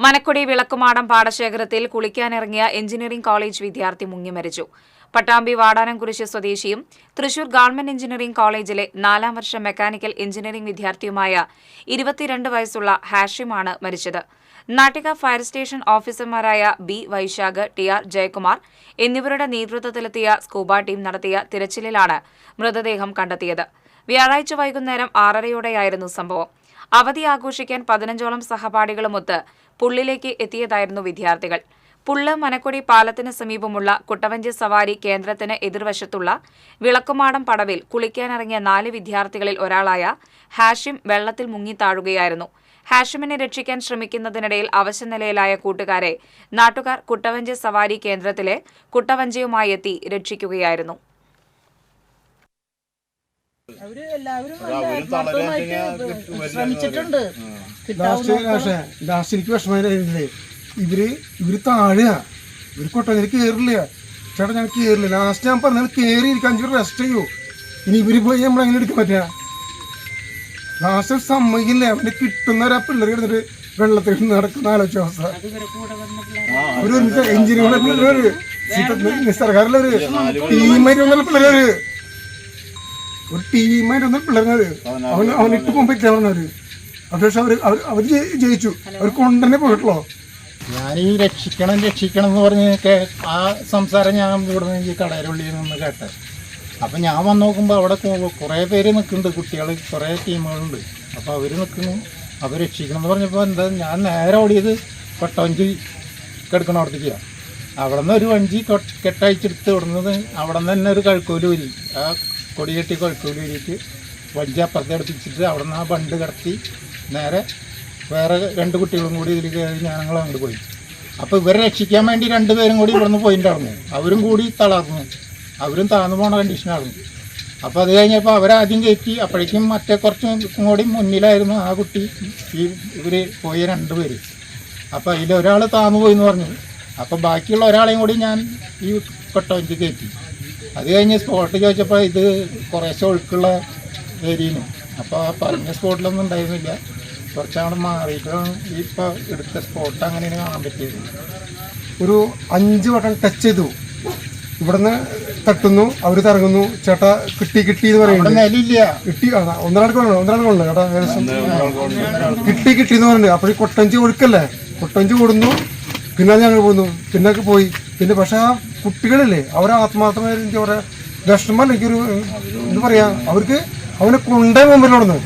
മനക്കുടി വിളക്കുമാടം പാടശേഖരത്തിൽ കുളിക്കാനിറങ്ങിയ engineering college വിദ്യാർത്ഥി മുങ്ങിമരിച്ചു പട്ടാമ്പി വാടാനംകുരിശ് സ്വദേശിയും തൃശൂർ ഗവൺമെന്റ് എഞ്ചിനീയറിംഗ് കോളേജിലെ നാലാം വർഷ മെക്കാനിക്കൽ എഞ്ചിനീയറിംഗ് വിദ്യാർത്ഥിയുമായ ഇരുപത്തിരണ്ട് വയസ്സുള്ള ഹാഷിമാണ് മരിച്ചത്. നാട്ടിക ഫയർ സ്റ്റേഷൻ ഓഫീസർമാരായ B Vaisakh T R Jayakumar എന്നിവരുടെ നേതൃത്വത്തിലെത്തിയ സ്കൂബ ടീം നടത്തിയ തിരച്ചിലിലാണ് മൃതദേഹം കണ്ടെത്തിയത്. വ്യാഴാഴ്ച വൈകുന്നേരം ആറരയോടെയായിരുന്നു സംഭവം. അവധി ആഘോഷിക്കാൻ പതിനഞ്ചോളം സഹപാഠികളുമൊത്ത് പുള്ളിലേക്ക് എത്തിയതായിരുന്നു വിദ്യാർത്ഥികൾ. പുള്ള് മനക്കൊടി പാലത്തിന് സമീപമുള്ള കുട്ടവഞ്ചി സവാരി കേന്ദ്രത്തിന് എതിർവശത്തുള്ള വിളക്കുമാടം പടവിൽ കുളിക്കാനിറങ്ങിയ നാല് വിദ്യാർത്ഥികളിൽ ഒരാളായ ഹാഷിം വെള്ളത്തിൽ മുങ്ങി മുങ്ങിത്താഴുകയായിരുന്നു ഹാഷിമിനെ രക്ഷിക്കാൻ ശ്രമിക്കുന്നതിനിടയിൽ അവശനിലയിലായ കൂട്ടുകാരെ നാട്ടുകാർ കുട്ടവഞ്ചി സവാരി കേന്ദ്രത്തിലെ കുട്ടവഞ്ചിയുമായി എത്തി രക്ഷിക്കുകയായിരുന്നു. അവർ എല്ലാവരും ശ്രമിച്ചിട്ടുണ്ട്. ലാസ്റ്റ് എനിക്ക് വിഷമമായിരുന്നില്ലേ? ഇവർ ഇവർ താഴുക ഇവർ കൊട്ടതിൽ കേറില്ല. ചേട്ടാ ഞാൻ കയറില്ല ലാസ്റ്റ് ഞാൻ പറഞ്ഞാൽ കയറി ഇരിക്കാൻ അഞ്ചു റെസ്റ്റ് ചെയ്യൂ. ഇനി ഇവർ പോയി നമ്മളെങ്ങനെ എടുക്കാൻ പറ്റുക ലാസ്റ്റ് സമ്മതിക്കില്ല. അവന് കിട്ടുന്ന ഒരാ പിള്ളേർ കിടന്നിട്ട് വെള്ളത്തിൽ നടക്കുന്ന ആലോചിച്ച അവസ്ഥ. അവർ എഞ്ചിനീയറുടെ പിള്ളേര്. നിസ്സർക്കാരിലൊരു ടീമായിട്ട് പിള്ളേര്. ഒരു ടീമായിട്ട് വന്ന അവൻ അവന് അവനിട്ട് പോകാൻ പറ്റില്ല പറഞ്ഞവര് അത് പക്ഷെ അവർ അവർ അവർ ജയിച്ചു. അവർ കൊണ്ടുതന്നെ പോയിട്ടുള്ളൂ. ഞാൻ ഈ രക്ഷിക്കണം രക്ഷിക്കണം എന്ന് പറഞ്ഞൊക്കെ ആ സംസാരം ഞാൻ ഇവിടെ നിന്ന് ഈ കടയിലുള്ളിൽ നിന്ന് കേട്ടത് അപ്പം ഞാൻ വന്ന് നോക്കുമ്പോൾ അവിടെ കുറേ പേര് നിൽക്കുന്നുണ്ട് കുട്ടികൾ കുറേ ടീമുകളുണ്ട്. അപ്പോൾ അവർ നിൽക്കുന്നു അവർ രക്ഷിക്കണം എന്ന് പറഞ്ഞപ്പോൾ എന്താ ഞാൻ നേരെ ഓടിയത് കൊട്ടവഞ്ചി കിടക്കണോടത്തേക്കാണ് അവിടെ നിന്ന് ഒരു വഞ്ചി കെട്ടയച്ചെടുത്ത് ഇവിടുന്ന് അവിടെ നിന്ന് തന്നെ ഒരു കഴുക്കോൽ വരി. ആ കൊടി കെട്ടി കഴുക്കോൽ വരിയിട്ട് വഞ്ചി അപ്പുറത്ത് അടുപ്പിച്ചിട്ട് അവിടെ നിന്ന് ആ ബണ്ട് കിടത്തി നേരെ വേറെ രണ്ട് കുട്ടികളും കൂടി ഇതിൽ കയറി ഞങ്ങൾ അങ്ങോട്ട് പോയി. അപ്പോൾ ഇവരെ രക്ഷിക്കാൻ വേണ്ടി രണ്ടുപേരും കൂടി ഇവിടുന്ന് പോയിട്ടുണ്ടായിരുന്നു അവരും കൂടി തളർന്നു. അവരും താന്നു പോണ കണ്ടീഷനായിരുന്നു അപ്പോൾ അത് കഴിഞ്ഞപ്പോൾ അവരാദ്യം കയറ്റി അപ്പോഴേക്കും മറ്റേ കുറച്ച് കൂടി മുന്നിലായിരുന്നു ആ കുട്ടി ഈ ഇവർ പോയ രണ്ട് പേര്. അപ്പോൾ അതിലൊരാൾ താന്നു പോയി എന്ന് പറഞ്ഞു. അപ്പോൾ ബാക്കിയുള്ള ഒരാളെയും കൂടി ഞാൻ ഈ കൊട്ടവഞ്ചി കയറ്റി. അത് കഴിഞ്ഞ് സ്പോട്ട് ചോദിച്ചപ്പോൾ ഇത് കുറേശ്ശെ ഒഴുക്കുള്ള ഏരിയനും അപ്പോൾ ആ പറഞ്ഞ സ്പോട്ടിലൊന്നും ഉണ്ടായിരുന്നില്ല. കുറച്ചങ്ങോട്ട് മാറിയിട്ടാണ് ഈ ഇപ്പോൾ എടുത്ത സ്പോട്ട് അങ്ങനെയാണ് കാണാൻ പറ്റിയത്. ഒരു അഞ്ച് വട്ടം ടച്ച് ചെയ്തു. ഇവിടുന്ന് തട്ടുന്നു അവർ തറങ്ങുന്നു ചേട്ടാ കിട്ടി കിട്ടി എന്ന് പറയുന്നത് കിട്ടി ഒന്നരാൾക്ക് കൊള്ളു ഒന്നരാൾക്ക് കൊള്ളു ചേട്ടാ ഏകദേശം. കിട്ടി കിട്ടി എന്ന് പറയുന്നത് അപ്പോൾ ഈ കൊട്ടഞ്ചി ഒഴുക്കല്ലേ? കൊട്ടഞ്ചി കൂടുന്നു പിന്നെ ഞങ്ങൾ പോകുന്നു പിന്നെ പോയി. പിന്നെ പക്ഷേ ആ കുട്ടികളില്ലേ അവരെ ആത്മാർത്ഥമായ എനിക്ക് അവരെ വിഷമം എനിക്കൊരു എന്താ പറയാ അവർക്ക് അവനെ കൊണ്ടേ മുമ്പിലോടുന്നു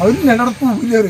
അവർ ഞങ്ങളുടെ പോവില്ല? അവർ